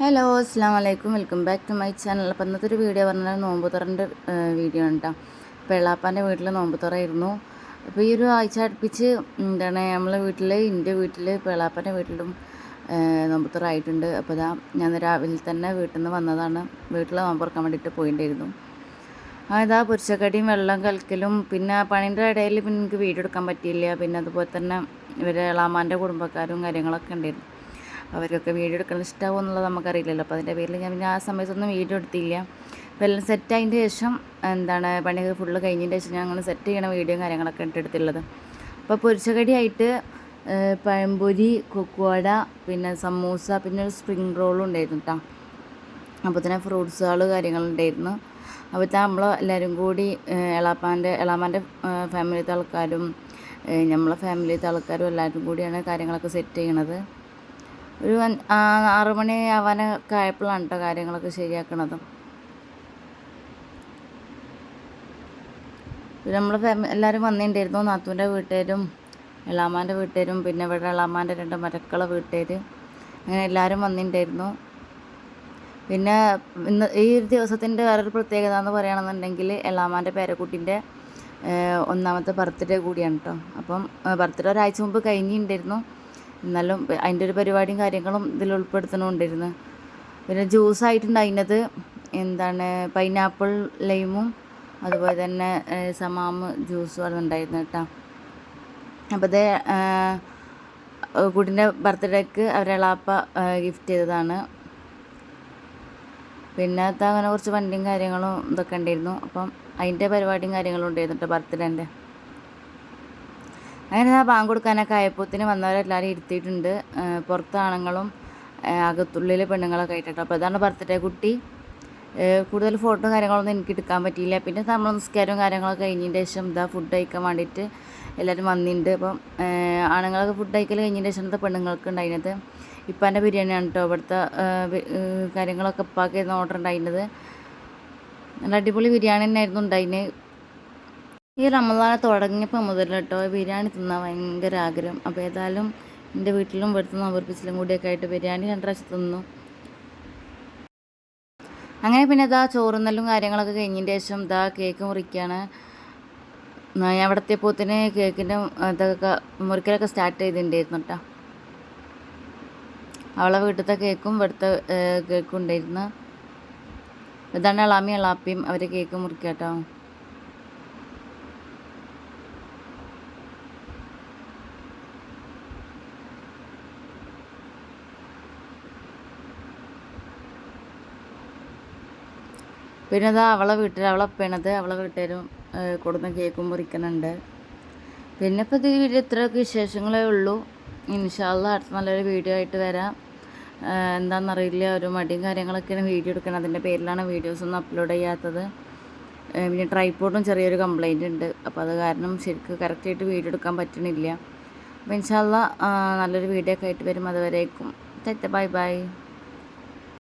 Hello അസ്സാം വലൈക്കും welcome back to my channel. അപ്പോൾ ഇന്നത്തെ ഒരു വീഡിയോ പറഞ്ഞാൽ നോമ്പ് തുറന്റെ വീഡിയോ ആണ് കേട്ടോ അപ്പോൾ വീട്ടിൽ നോമ്പ് തുറയിരുന്നു അപ്പോൾ ഈ ഒരു ആഴ്ച അടുപ്പിച്ച് എന്താണ് നമ്മളെ വീട്ടിൽ എന്റെ വീട്ടിൽ ഇപ്പോൾ വീട്ടിലും നോമ്പ് തുറ ആയിട്ടുണ്ട് അപ്പോൾ ഇതാ ഞാൻ രാവിലെ തന്നെ വീട്ടിൽ നിന്ന് വന്നതാണ്. വീട്ടിൽ നോമ്പ് തുറക്കാൻ വേണ്ടിയിട്ട് പോയിട്ടുണ്ടായിരുന്നു ആ ഇതാ പൊരിച്ചക്കടിയും വെള്ളം കലക്കലും. പിന്നെ പണീന്റെ ഇടയിൽ പിന്നെ എനിക്ക് വീഡിയോ എടുക്കാൻ പറ്റിയില്ല. പിന്നെ അതുപോലെ തന്നെ ഇവരെ എളാമാന്റെ കുടുംബക്കാരും കാര്യങ്ങളൊക്കെ ഉണ്ടായിരുന്നു. അവരൊക്കെ വീഡിയോ എടുക്കാൻ ഇഷ്ടമാവും എന്നുള്ളത് നമുക്കറിയില്ലല്ലോ. അപ്പോൾ അതിന്റെ പേരിൽ ഞാൻ പിന്നെ ആ സമയത്തൊന്നും വീഡിയോ എടുത്തില്ല. അപ്പോൾ എല്ലാം സെറ്റ് ആയതിന്റെ ശേഷം എന്താണ് പണിയൊക്കെ ഫുള്ള് കഴിഞ്ഞതിന്റെ ശേഷം ഞാൻ അങ്ങനെ സെറ്റ് ചെയ്യണ വീഡിയോ കാര്യങ്ങളൊക്കെ ഇട്ടെടുത്തുള്ളത് അപ്പോൾ പൊരിച്ചകടിയായിട്ട് പഴംപൊരി കൊക്കുവട പിന്നെ സമൂസ പിന്നെ ഒരു സ്പ്രിങ് റോളും ഉണ്ടായിരുന്നു കേട്ടോ അപ്പോൾ തന്നെ ഫ്രൂട്ട്സുകൾ കാര്യങ്ങളുണ്ടായിരുന്നു അപ്പോൾ നമ്മൾ എല്ലാവരും കൂടി എളാപ്പാന്റെ എളാമാന്റെ ഫാമിലിത്തെ ആൾക്കാരും നമ്മളെ ഫാമിലിത്തെ ആൾക്കാരും എല്ലാവരും കൂടിയാണ് കാര്യങ്ങളൊക്കെ സെറ്റ് ചെയ്യണത്. ഒരു ആറ് മണി ആവാനൊക്കെ ആയപ്പോഴാണ് കേട്ടോ കാര്യങ്ങളൊക്കെ ശരിയാക്കണത്. നമ്മളെ ഫാമിലി എല്ലാവരും വന്നിട്ടുണ്ടായിരുന്നു നാത്തൂന്റെ വീട്ടുകാരും എളാമാന്റെ വീട്ടുകാരും പിന്നെ ഇവിടെ എളാമാന്റെ രണ്ട് മരക്കളെ വീട്ടുകാർ അങ്ങനെ എല്ലാവരും വന്നിട്ടുണ്ടായിരുന്നു പിന്നെ ഇന്ന് ഈ ഒരു ദിവസത്തിന്റെ വേറൊരു പ്രത്യേകത എന്ന് പറയുകയാണെന്നുണ്ടെങ്കിൽ എളാമാന്റെ പേരക്കുട്ടിന്റെ ഒന്നാമത്തെ ബർത്ത്ഡേ കൂടിയാണ് കേട്ടോ അപ്പം ബർത്ത്ഡേ ഒരാഴ്ച മുമ്പ് കഴിഞ്ഞിട്ടുണ്ടായിരുന്നു എന്നാലും അതിന്റെ ഒരു പരിപാടിയും കാര്യങ്ങളും ഇതിൽ ഉൾപ്പെടുത്തണമുണ്ടായിരുന്നു പിന്നെ ജ്യൂസായിട്ടുണ്ടായിരുന്നത് എന്താണ് പൈനാപ്പിൾ ലൈമും അതുപോലെ തന്നെ സമാമ് ജ്യൂസും ആണ് ഉണ്ടായിരുന്നു കേട്ടോ. അപ്പോൾ അത് കുട്ടിന്റെ ബർത്ത്ഡേക്ക് അവരളാപ്പ ഗിഫ്റ്റ് ചെയ്തതാണ്. പിന്നെ അത് അങ്ങനെ കുറച്ച് വണ്ടിയും കാര്യങ്ങളും ഇതൊക്കെ ഉണ്ടായിരുന്നു. അപ്പം അതിന്റെ പരിപാടിയും കാര്യങ്ങളും ഉണ്ടായിരുന്നു കേട്ടോ ബർത്ത്ഡേന്റെ. അങ്ങനെ ആ ബാങ്ക് കൊടുക്കാനൊക്കെ ആയപ്പോത്തിന് വന്നവരെല്ലാവരും ഇരുത്തിയിട്ടുണ്ട്. പുറത്ത് ആണുങ്ങളും അകത്തുള്ളിൽ പെണ്ണുങ്ങളൊക്കെ ആയിട്ടോ അപ്പോൾ അതാണ് ബർത്ത്ഡേ കുട്ടി. കൂടുതൽ ഫോട്ടോ കാര്യങ്ങളൊന്നും എനിക്ക് എടുക്കാൻ പറ്റിയില്ല. പിന്നെ നമ്മൾ നിസ്കാരവും കാര്യങ്ങളൊക്കെ കഴിഞ്ഞതിന്റെ ശേഷം ഇതാ ഫുഡ് കഴിക്കാൻ വേണ്ടിയിട്ട് എല്ലാവരും വന്നിട്ടുണ്ട് അപ്പം ആണുങ്ങളൊക്കെ ഫുഡ് കഴിക്കൽ കഴിഞ്ഞതിന്റെ ശേഷം പെണ്ണുങ്ങൾക്ക് ഉണ്ടായിരുന്നത്? ഇപ്പാന്റെ ബിരിയാണിയാണ് കേട്ടോ ഇവിടുത്തെ കാര്യങ്ങളൊക്കെ ഇപ്പാക്കിയിരുന്ന ഓർഡർ ഉണ്ടായിരുന്നത്. നല്ല അടിപൊളി ബിരിയാണി തന്നെയായിരുന്നു ഉണ്ടായിരുന്നത് ഈ റമദാൻ തുടങ്ങിയപ്പോൾ മുതൽ കേട്ടോ ബിരിയാണി തിന്നാൻ ഭയങ്കര ആഗ്രഹം അപ്പോൾ ഏതായാലും എന്റെ വീട്ടിലും ഇവിടുത്തെ അവർപ്പിച്ചിലും കൂടിയൊക്കെ ആയിട്ട് ബിരിയാണി രണ്ട് പ്രാവശ്യം തിന്നു. അങ്ങനെ പിന്നെ ഇതാ ചോറുന്നലും കാര്യങ്ങളൊക്കെ കഴിഞ്ഞതിന്റെ ശേഷം ഇതാ കേക്ക് മുറിക്കുകയാണ് ഞാൻ അവിടെ എത്തിയപ്പോത്തിന് കേക്കിന്റെ ഇതൊക്കെ മുറിക്കലൊക്കെ സ്റ്റാർട്ട് ചെയ്തിട്ടുണ്ടായിരുന്നു കേട്ടോ അവളെ വീട്ടിലത്തെ കേക്കും ഇവിടുത്തെ കേക്കും ഉണ്ടായിരുന്നു. ഇതാണ് അളാമി അളാപ്പിയും അവർ കേക്ക് മുറിക്കുക കേട്ടോ പിന്നെ ഇതാ അവളെ വീട്ടിൽ അവളെ പെണത് അവളെ വീട്ടുകാരും കൊടുന്ന കേക്കും മുറിക്കുന്നുണ്ട് പിന്നെ ഇപ്പോൾ ഈ വീഡിയോ ഇത്രയൊക്കെ വിശേഷങ്ങളേ ഉള്ളൂ. ഇൻഷാല്ല അടുത്ത നല്ലൊരു വീഡിയോ ആയിട്ട് വരാം. എന്താണെന്നറിയില്ല ഒരു മടിയും കാര്യങ്ങളൊക്കെയാണ് വീഡിയോ എടുക്കുന്നത് അതിന്റെ പേരിലാണ് വീഡിയോസ് ഒന്നും അപ്ലോഡ് ചെയ്യാത്തത്. പിന്നെ ട്രൈപ്പോർട്ടും ചെറിയൊരു കംപ്ലൈന്റ് ഉണ്ട്. അപ്പോൾ അത് കാരണം ശരിക്കും കറക്റ്റായിട്ട് വീഡിയോ എടുക്കാൻ പറ്റണില്ല. അപ്പോൾ ഇൻഷാല്ല നല്ലൊരു വീഡിയോ ഒക്കെ ആയിട്ട് വരും. അതുവരേക്കും. Bye bye.